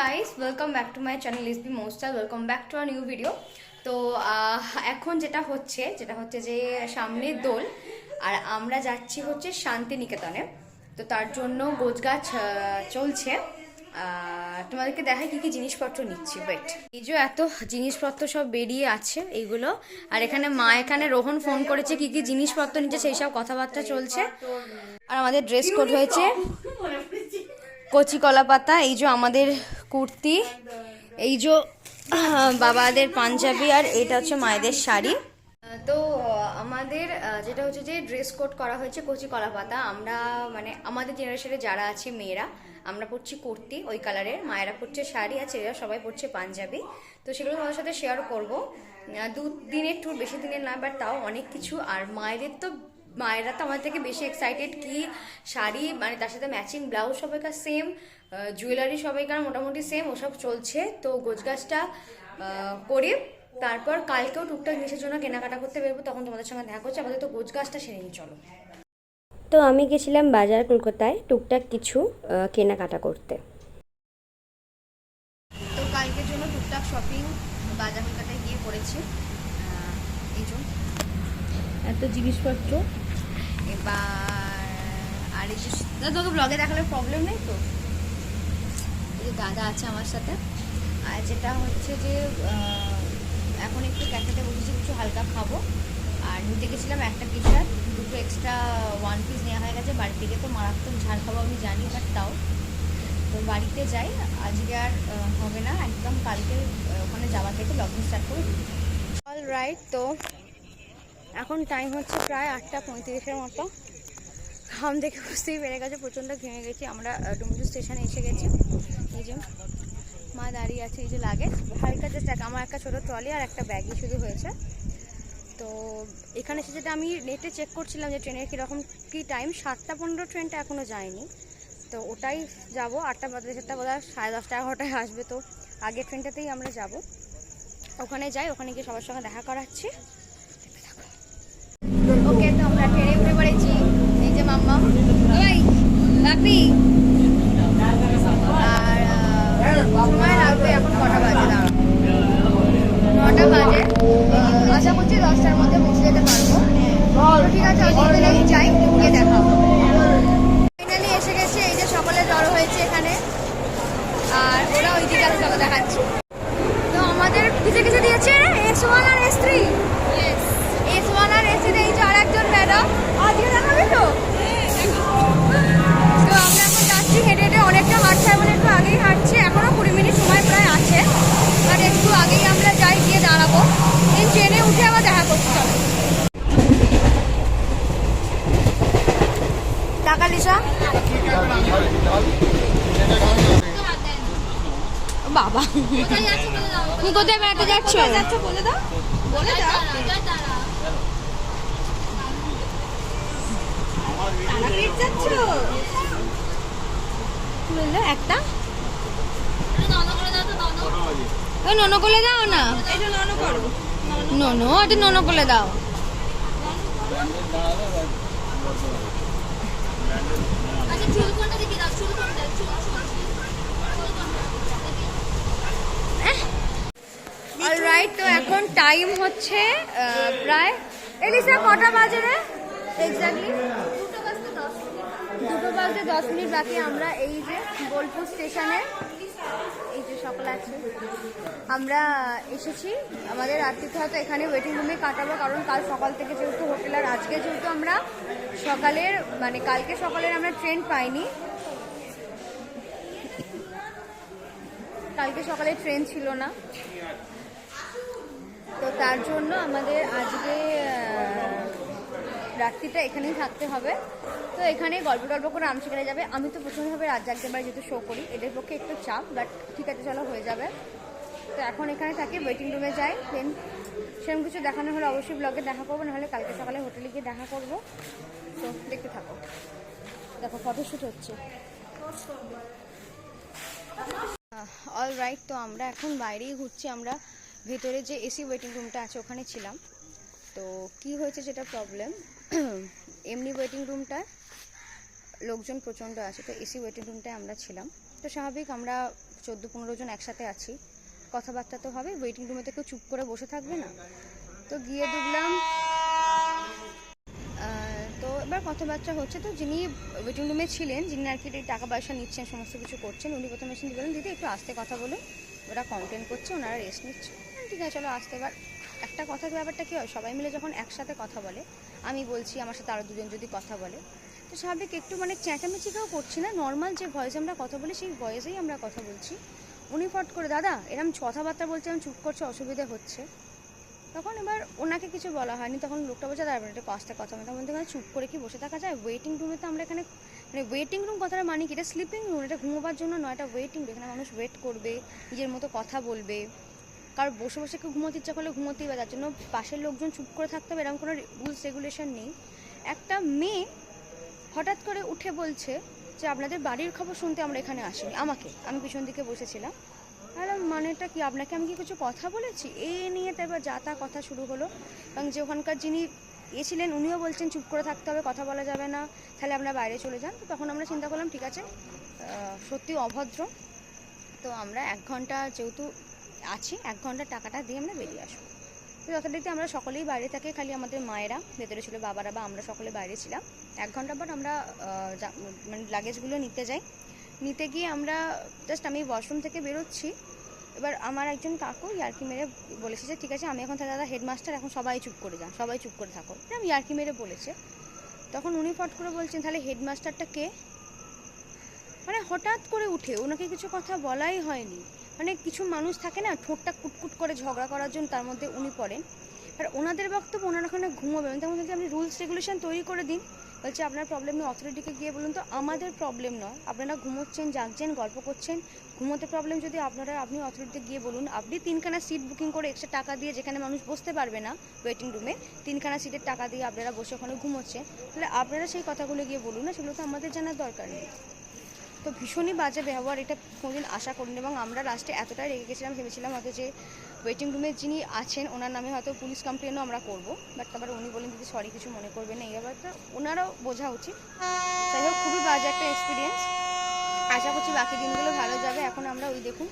Guys welcome back to my channel is B মোস্টাল welcome back to our new video তো এখন যেটা হচ্ছে যেটা হচ্ছে যে সামনে দোল, আর আমরা যাচ্ছি হচ্ছে শান্তিনিকেতনে। তো তার জন্য গোছগাছ চলছে। তোমাদেরকে দেখাই কি কি জিনিসপত্র নিচ্ছি ওয়েট এই যে এত জিনিসপত্র সব বেরিয়ে আছে এইগুলো। আর এখানে মা, এখানে রোহন ফোন করেছে কি কি জিনিসপত্র নিচ্ছে, সেই সব কথাবার্তা চলছে। আর আমাদের ড্রেস কোড হয়েছে। কচি কলা পাতা, এই যে আমাদের কুর্তি, এই যে বাবাদের পাঞ্জাবি আর এটা হচ্ছে মায়েদের শাড়ি। তো আমাদের যেটা হচ্ছে যে ড্রেস কোড করা হয়েছে কচি কলা পাতা। আমরা মানে আমাদের জেনারেশনে যারা আছে মেয়েরা, আমরা পরছি কুর্তি ওই কালারের। মায়েরা পরছে শাড়ি আর ছেলেরা সবাই পরছে পাঞ্জাবি। তো সেগুলো তোমাদের সাথে শেয়ার করব। দু দিনের ট্যুর বেশি দিনের না বাট তাও অনেক কিছু। আর মায়েদের তো মায়েরা তো আমার থেকে বেশি এক্সাইটেড কি শাড়ি মানে তার সাথে ম্যাচিং ব্লাউজ সবাইকার সেম জুয়েলারি সবাইকার মোটামুটি সেম ওসব চলছে। তো গোছগাছটা করি তারপর কালকেও টুকটাক জিনিসের জন্য কেনাকাটা করতে বেরবো তখন তোমাদের সঙ্গে দেখা করছি। আমাদের তো গোছগাছটা সেরে নিয়ে চলো। তো আমি গেছিলাম বাজার কলকাতায় টুকটাক কিছু কেনাকাটা করতে। তো কালকের জন্য টুকটাক শপিং বাজার কলকাতায় গিয়ে করেছি। এই জন্য। এত জিনিসপত্র এবার আর এই তোকে ব্লগে দেখালে প্রবলেম নেই তো? এই যে দাদা আছে আমার সাথে। আর যেটা হচ্ছে যে এখন একটু ক্যাফেতে বসেছি, কিছু হালকা খাব। আর নিতে গেছিলাম একটা টি শার্ট দুটো এক্সট্রা ওয়ান পিস নেওয়া হয়ে গেছে। বাড়ি থেকে তো মারাত্মক ঝাড় খাব আমি জানি বাট তাও। তো বাড়িতে যাই, আজকে আর হবে না। একদম কালকে ওখানে যাওয়া থেকে লগিং স্টার্ট করে অল রাইট তো এখন টাইম হচ্ছে প্রায় আটটা পঁয়ত্রিশের মতো। ঘাম দেখে বুঝতেই পেরে গেছে, প্রচণ্ড ঘেমে গেছি। আমরা ডুমজু স্টেশনে এসে গেছি। এই যে মা দাঁড়িয়ে আছে, এই যে লাগে। হালকা জাস্ট আমার একটা ছোটো ট্রলি আর একটা ব্যাগই শুধু হয়েছে। তো এখানে এসে যেটা আমি নেটে চেক করছিলাম যে ট্রেনের কীরকম কী টাইম সাতটা পনেরো ট্রেনটা এখনও যায়নি। তো ওটাই যাব, আটটা বাজে, সাতটা বোধ সাড়ে দশটা, এগারোটায় আসবে। তো আগের ট্রেনটাতেই আমরা যাব। ওখানে যাই, ওখানে গিয়ে সবার সঙ্গে দেখা করাচ্ছি ওকে তো আমরা ট্রেনে উঠে পড়েছি এই যে মাম্মা ওই রাখবি আর লাগবে, এখন কটা বাজে, দাঁড়া। নটা বাজে। আশা করছি দশটার মধ্যে পৌঁছে যেতে পারব। ঠিক আছে যাই, গিয়ে দেখাবো ফাইনালি এসে গেছে, এই যে সকলে জড়ো হয়েছে এখানে। আর ওরা ওই দিকে বাবা। তুমি কোথায় বেড়াতে যাচ্ছ? বলে দাও। বলে দাও। একটা। ওই ননো করে দাও না। ননো এটা ননো দাও। অলরাইট তো এখন টাইম হচ্ছে প্রায়, এলিসা, কটা বাজে রে? এক্স্যাক্টলি দুটো বাজতে দশ মিনিট বাকি, আমরা এই যে বোলপুর স্টেশনে এই যে সকাল আছে। আমরা এসেছি। আমাদের রাত্রিটা হয়তো এখানে ওয়েটিং রুমে কাটাবো, কারণ কাল সকাল থেকে যেহেতু হোটেল আর আজকে যেহেতু আমরা সকালের মানে কালকে সকালের আমরা ট্রেন পাইনি। কালকে সকালে ট্রেন ছিল না। তো তার জন্য আমাদের আজকে রাত্রিটা এখানেই থাকতে হবে। তো এখানে গল্প টল্প করে আম সেখানে যাবে। আমি তো প্রথমভাবে রাত জাগতে পারি যেহেতু শো করি, এদের পক্ষে একটু চাপ বাট ঠিক আছে, চলো হয়ে যাবে। তো এখন এখানে থাকি ওয়েটিং রুমে যাই দেন সেরকম কিছু দেখানো হলে অবশ্যই ব্লগে দেখা করব, নাহলে কালকে সকালে হোটেলে গিয়ে দেখা করব। তো দেখতে থাকো। দেখো ফটোশ্যুট হচ্ছে। অল রাইট তো আমরা এখন বাইরেই ঘুরছি। আমরা ভেতরে যে এসি ওয়েটিং রুমটা আছে, ওখানে ছিলাম। তো কি হয়েছে যেটা প্রবলেম এমনি ওয়েটিং রুমটা লোকজন প্রচণ্ড আছে, তো এসি ওয়েটিং রুমটায় আমরা ছিলাম। তো স্বাভাবিক আমরা চোদ্দ পনেরো জন একসাথে আছি। কথাবার্তা তো হবে ওয়েটিং রুমে তো কেউ চুপ করে বসে থাকবে না। তো গিয়ে দেখলাম তো এবার কথাবার্তা হচ্ছে, তো যিনি ওয়েটিং রুমে ছিলেন, যিনি আর কি টাকা পয়সা নিচ্ছেন, সমস্ত কিছু করছেন, উনি প্রথমে এসে বললেন, দিদি, একটু আস্তে কথা বলুন। ওরা কমপ্লেন করছে, ওনারা রেস্ট নিচ্ছে। ঠিক আছে, চলো আসতে এবার একটা কথা, ব্যাপারটা কী হয়? সবাই মিলে যখন একসাথে কথা বলে আমি বলছি, আমার সাথে আরও দুজন যদি কথা বলে। তো স্বাভাবিক একটু মানে চেঁচামেচিটাও করছি না নর্মাল যে ভয়েসে আমরা কথা বলি, সেই ভয়েসেই আমরা কথা বলছি। উনি ফট করে, দাদা, এরম কথাবার্তা বলছে আমি চুপ করছে, অসুবিধা হচ্ছে। তখন এবার ওনাকে কিছু বলা হয়নি, তখন লোকটা বলছে তারপরে একটু কষ্টে কথা বলতে তখন থেকে চুপ করে কি বসে থাকা যায়? ওয়েটিং রুমে তো আমরা এখানে মানে ওয়েটিং রুম কথাটা মানে কি? এটা স্লিপিং রুম এটা ঘুমোবার জন্য নয়, এটা ওয়েটিং এখানে মানুষ ওয়েট করবে, নিজের মতো কথা বলবে। কারণ বসে বসে কেউ ঘুমোতে ইচ্ছা করলে ঘুমোতেই পারে তার জন্য পাশের লোকজন চুপ করে থাকতে হবে, এরকম কোনো রুলস রেগুলেশন নেই। একটা মেয়ে হঠাৎ করে উঠে বলছে যে, আপনাদের বাড়ির খবর শুনতে আমরা এখানে আসিনি। আমাকে, আমি পিছন দিকে বসেছিলাম। আর, মানেটা কি? আপনাকে আমি কি কিছু কথা বলেছি? এই নিয়ে তো এবার যা তা কথা শুরু হলো। এবং যে ওখানকার যিনি এ ছিলেন, উনিও বলছেন, চুপ করে থাকতে হবে, কথা বলা যাবে না। তাহলে আপনারা বাইরে চলে যান। তো তখন আমরা চিন্তা করলাম, ঠিক আছে সত্যি অভদ্র। তো আমরা এক ঘণ্টা, যেহেতু আছি, এক ঘণ্টা টাকাটা দিয়ে আমরা বেরিয়ে আসব। তো যথারীতি আমরা সকলেই বাইরে থাকি, খালি আমাদের মায়েরা, ভেতরে ছিল বাবারা বা আমরা সকলে বাইরে ছিলাম। এক ঘণ্টা পর আমরা মানে লাগেজগুলো নিতে যাই। নিতে গিয়ে আমরা জাস্ট আমি ওয়াশরুম থেকে বেরোচ্ছি। এবার আমার একজন কাকু ইয়ার্কি মেরে বলেছে যে, ঠিক আছে, আমি এখন দাদা হেডমাস্টার, এখন সবাই চুপ করে যান, সবাই চুপ করে থাকো আমি ইয়ার্কি মেরে বলেছে। তখন উনি ফট করে বলছেন, তাহলে হেডমাস্টারটা কে? মানে হঠাৎ করে উঠে, ওনাকে কিছু কথা বলাই হয়নি। মানে কিছু মানুষ থাকে না, ঠোঁটটা কুটকুট করে ঝগড়া করার জন্য তার মধ্যে উনি পড়েন। আর ওনাদের বক্তব্য, ওনারা ওখানে ঘুমোবেন তেমন বলছে, আপনি রুলস রেগুলেশন তৈরি করে দিন। বলছে, আপনার প্রবলেম নেই অথরিটিকে গিয়ে বলুন তো, আমাদের প্রবলেম নয়। আপনারা ঘুমোচ্ছেন, জাগছেন, গল্প করছেন। ঘুমোতে প্রবলেম যদি আপনারা, আপনি অথরিটিতে গিয়ে বলুন, আপনি তিনখানা সিট বুকিং করে এক্সট্রা টাকা দিয়ে যেখানে মানুষ বসতে পারবে না ওয়েটিং রুমে তিনখানা সিটের টাকা দিয়ে আপনারা বসে ওখানে ঘুমোচ্ছেন। তাহলে আপনারা সেই কথাগুলো গিয়ে বলুন না, সেগুলো তো আমাদের জানার দরকার নেই। তো ভীষণই বাজে ব্যবহার, এটা কোনোদিন আশা করিনি এবং আমরা লাস্টে এতটাই রেগে গেছিলাম, ভেবেছিলাম হয়তো যে ওয়েটিং রুমে যিনি আছেন, ওনার নামে হয়তো পুলিশ কমপ্লেনও আমরা করব। বাট তারপরে উনি বলেন, দিদি সরি কিছু মনে করবেন না। এই ব্যাপারটা ওনারাও বোঝা উচিত। যাই হোক, খুবই বাজে একটা এক্সপিরিয়েন্স আশা করছি বাকি দিনগুলো ভালো যাবে। এখন আমরা ওই দেখুন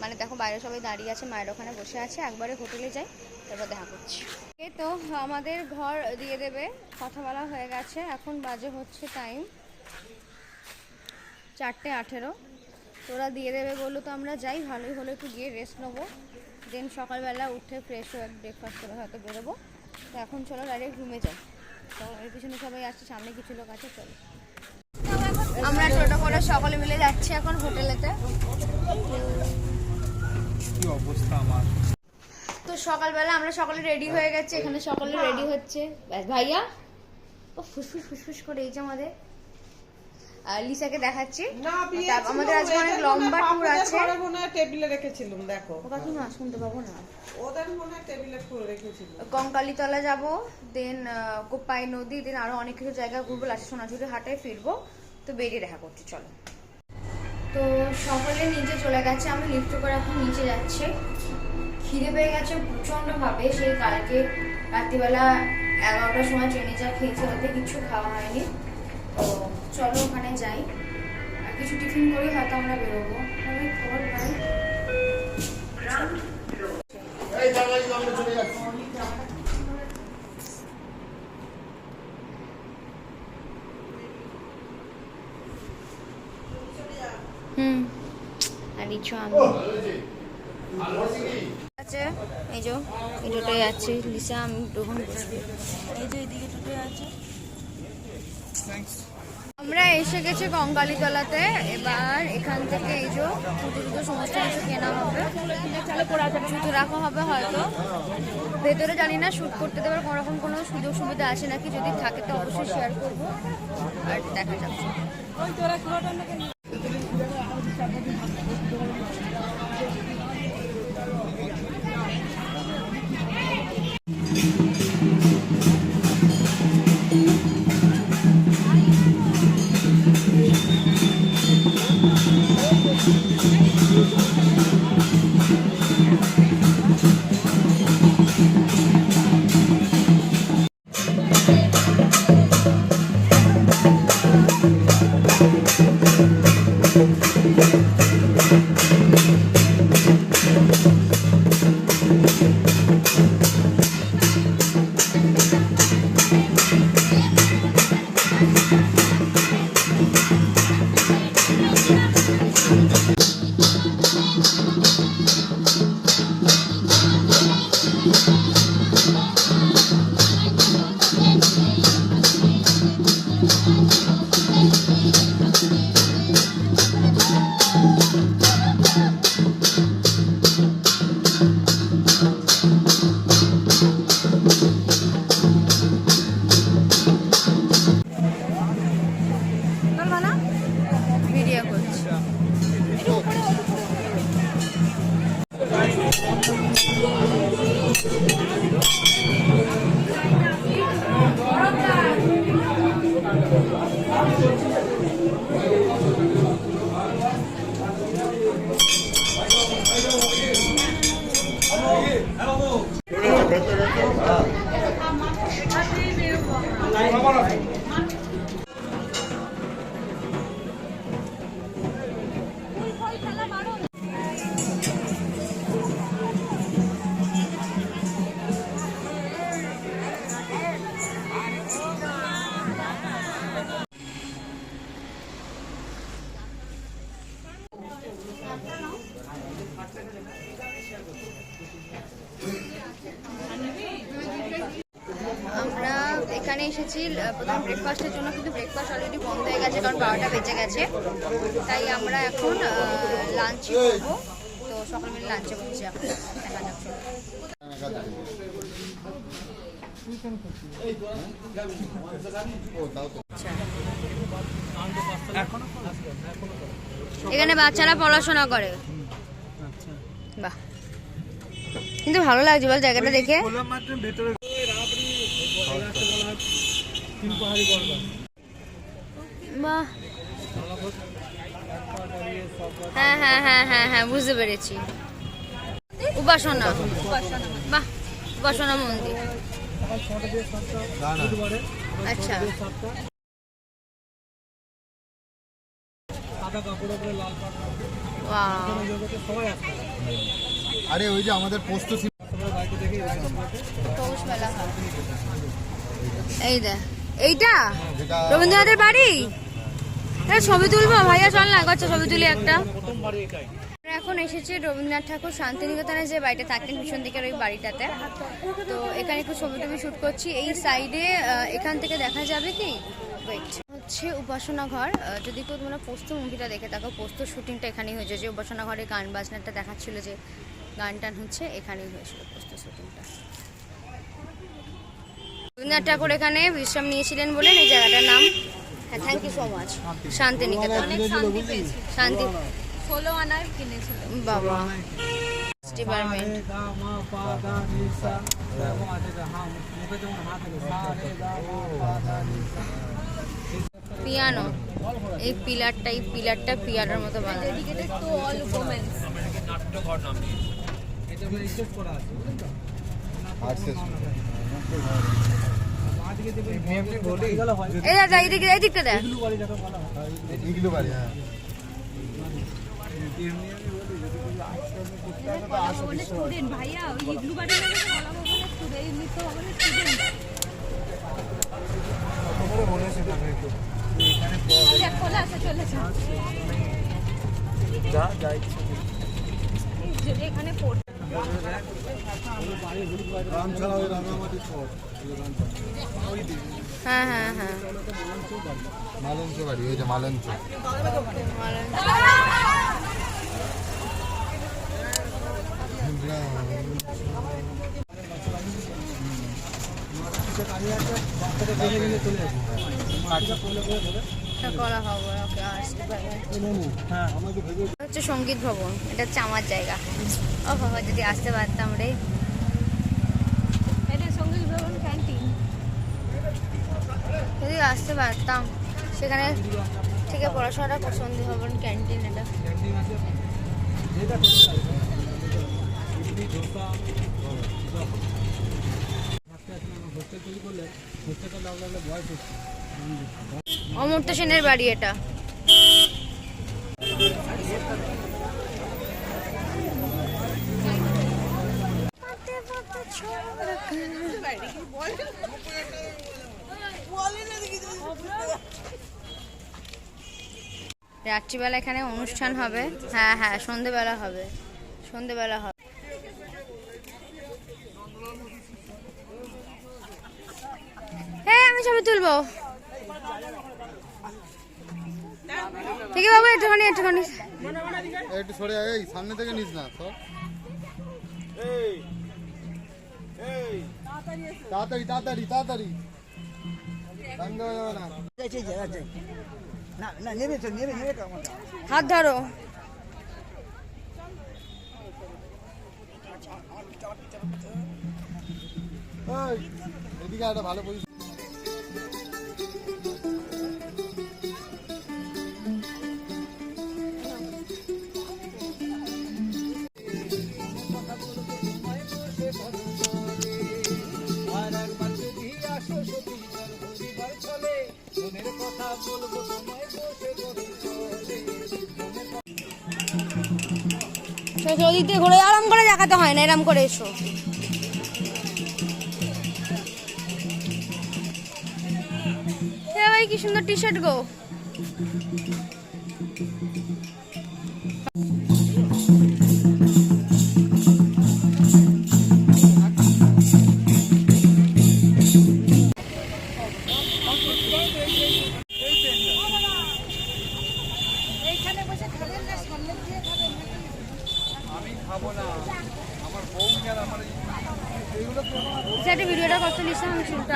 মানে দেখো বাইরে সবাই দাঁড়িয়ে আছে, মায়ের ওখানে বসে আছে। একবারে হোটেলে যাই, তারপর দেখা করছি। এই তো আমাদের ঘর দিয়ে দেবে, কথা বলা হয়ে গেছে। এখন বাজে হচ্ছে টাইম চারটে আঠেরো। তোরা দিয়ে দেবে বলল তো আমরা যাই ভালোই হলো একটু গিয়ে রেস্ট নেব। দেন সকালবেলা উঠে ফ্রেশ হয়ে ব্রেকফাস্ট করে হয়তো বেরোবো। তো এখন চলো ডাইরেক্ট রুমে যাই। তো এর পিছনে সবাই আসছে সামনে কিছু লোক আছে চলো। আমরা টোটো করে সকলে মিলে যাচ্ছি এখন হোটেলেতে। কি অবস্থা আমার? তো সকালবেলা আমরা সকলে রেডি হয়ে গেছি এখানে সকলে রেডি হচ্ছে। ব্যাস ভাইয়া? ও ফুসফুস ফুসফুস করে এই যে আমাদের। লিসাকে দেখাচ্ছি। আমাদের আজকে অনেক লম্বা ট্যুর আছে। টেবিলে রেখেছিলাম দেখো। ওটা কি শুনতে পাবো না। ওদের মনে টেবিলে কঙ্কালীতলা যাব দেন কোপাই নদী দেন আরও অনেক কিছু জায়গা ঘুরবো লাস্টে সোনাঝুরি হাটে ফিরবো। তো বেরিয়ে দেখা করছি চলো। তো সকলে নিচে চলে গেছে আমি লিফট করে এখন নিচে যাচ্ছে। খিদে পেয়ে গেছে প্রচণ্ড ভাবে সেই কালকে রাত্রিবেলা এগারোটার সময় ট্রেনে যা খেয়েছে ওতে কিছু খাওয়া হয়নি। চলো ওখানে যাই। আর কিছু টিফিন করে হয়তো আমরা বেরোবো। খবর ভাই হুম। আর আমি। আছে? এই যে এই দুটোই আছে। লিসা আমি তখন এই যে এদিকে দুটোই আছে। আমরা এসে গেছি কঙ্কালীতলাতে এবার এখান থেকে এই যে সমস্ত কিছু কেনা হবে। শুধু রাখা হবে হয়তো। ভেতরে জানি না শ্যুট করতে দেবার কোনো রকম কোনো সুযোগ সুবিধা আছে নাকি? যদি থাকে তো অবশ্যই শেয়ার করব। আর দেখা যাচ্ছে এসেছি প্রথম ব্রেকফাস্টের জন্য কিন্তু ব্রেকফাস্ট অলরেডি বন্ধ হয়ে গেছে, কারণ বারোটা বেজে গেছে। তাই আমরা এখন লাঞ্চ করব তো সকাল মিলে লাঞ্চে বসছি এখন। এখানে বাচ্চারা পড়াশোনা করে। বাহ। কিন্তু ভালো লাগছে, বল জায়গাটা দেখে খোলা মাঠের ভেতরে তিন পাহাড়ি গড়বা বাহ হ্যাঁ হ্যাঁ হ্যাঁ হ্যাঁ হ্যাঁ বুঝতে পেরেছি। উপাসনা। বাহ উপাসনা মন্দির। আচ্ছা। সাদা কাপড় উপরে লাল কাপড় ওয়াও। জগতে সবাই আসে। আরে ওই যে আমাদের পোস্ত। এই দেখ। এইটা? রবীন্দ্রনাথের বাড়ি? ছবি তুলবো? ভাইয়া, চল না গচ্ছা ছবি তুলি একটা। এখন এসেছি রবীন্দ্রনাথ ঠাকুর শান্তিনিকেতনে, যে বাড়িটা থাকতেন পিছন দিকের ওই বাড়িটাতে। তো এখানে একটু ছবি টবি শ্যুট করছি। এই সাইডে এখান থেকে দেখা যাবে কি? হচ্ছে উপাসনা ঘর যদি কেউ তোমরা পোস্ত মুভিটা দেখে থাকো, পোস্ত শুটিংটা এখানেই হয়েছে। যে উপাসনা ঘরে গান বাজনাটা দেখাচ্ছিল যে গান টান হচ্ছে, এখানেই হয়েছিল পোস্ত শুটিংটা। রবীন্দ্রনাথ ঠাকুর এখানে বিশ্রাম নিয়েছিলেন বলেন এই জায়গাটার নাম। হ্যাঁ thank you so much Shantiniketan. শান্তি ষোলো আনার কিনেছিল। বাবা। ডিপার্টমেন্ট পিয়ানো এই পিলারটা এই পিলারটা পিয়ানোর মতো বানানো। ডেডিকেটেড টু অল এটা করা আছে হয় এই দাদা এই দিকে দেখ। ইগলু বাড়ি হ্যাঁ স্টুডেন্ট ভাইয়া ওই ইগলু বাড়ি স্টুডেন্ট স্টুডেন্ট এখানে খোলা আছে যা যা ইচ্ছে যদি এখানে পড়তে রামছড়া ওই রাঙামাটি শহর হ্যাঁ হ্যাঁ হ্যাঁ। মালঞ্চ বাড়ি ওই যে মালঞ্চ। বাচ্চাটা দেখে নিয়ে চলে আসবে কাজটা করলে করে দেবে হ্যাঁ হচ্ছে সংগীত ভবন এটা হচ্ছে আমার জায়গা। ও বাবা যদি আসতে পারতাম রে। এটা সংগীত ভবন ক্যান্টিন যদি আসতে পারতাম সেখানে থেকে পড়াশোনাটা পছন্দ ভবন ক্যান্টিন এটা। হোস্টেল তৈরি করলে হোস্টেলটা লাগলে বয়স হচ্ছে অমর্ত্য সেনের বাড়ি এটা। রাত্রিবেলা এখানে অনুষ্ঠান হবে। হ্যাঁ হ্যাঁ সন্ধেবেলা হবে। সন্ধেবেলা হবে। হ্যাঁ আমি ছবি তুলবো। বাবু একটুখানি একটুখানি। এই একটু সরে আয়, এই সামনে থেকে নিস না সর। তাড়াতাড়ি তাড়াতাড়ি তাড়াতাড়ি। যাবে না। হাত ধরো। এই, এদিকে একটা ভালো পজিশন বলব তোমায় ঘুরে আরাম করে দেখাতে হয় না, এরম করে এসো। হ্যাঁ ভাই, কি সুন্দর টি শার্ট গো। সেটা ভিডিওটা করতে নিশ্চয় আমি চুলটা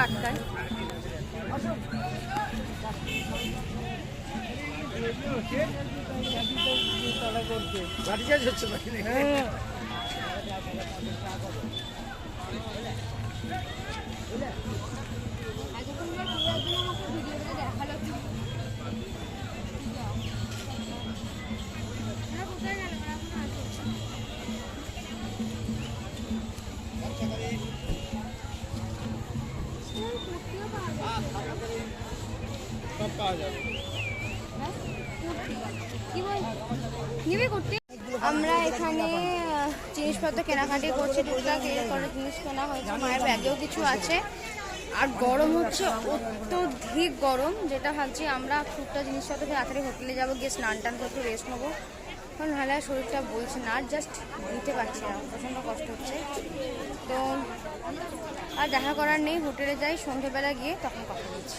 আটকাই আমরা এখানে জিনিসপত্র কেনাকাটি করছি টুকটাক জিনিস কেনা হয়েছে, মায়ের ব্যাগেও কিছু আছে। আর গরম হচ্ছে, অত্যধিক গরম, যেটা ভাবছি আমরা টুকটাক জিনিসপত্র তাড়াতাড়ি হোটেলে যাব, গিয়ে স্নান টান করতে রেস্ট নেব। কারণ নাহলে শরীরটা বলছে না, আর জাস্ট দিতে পারছি না, প্রচণ্ড কষ্ট হচ্ছে। তো আর দেখা করার নেই, হোটেলে যাই সন্ধ্যেবেলা গিয়ে তখন কথা বলছি।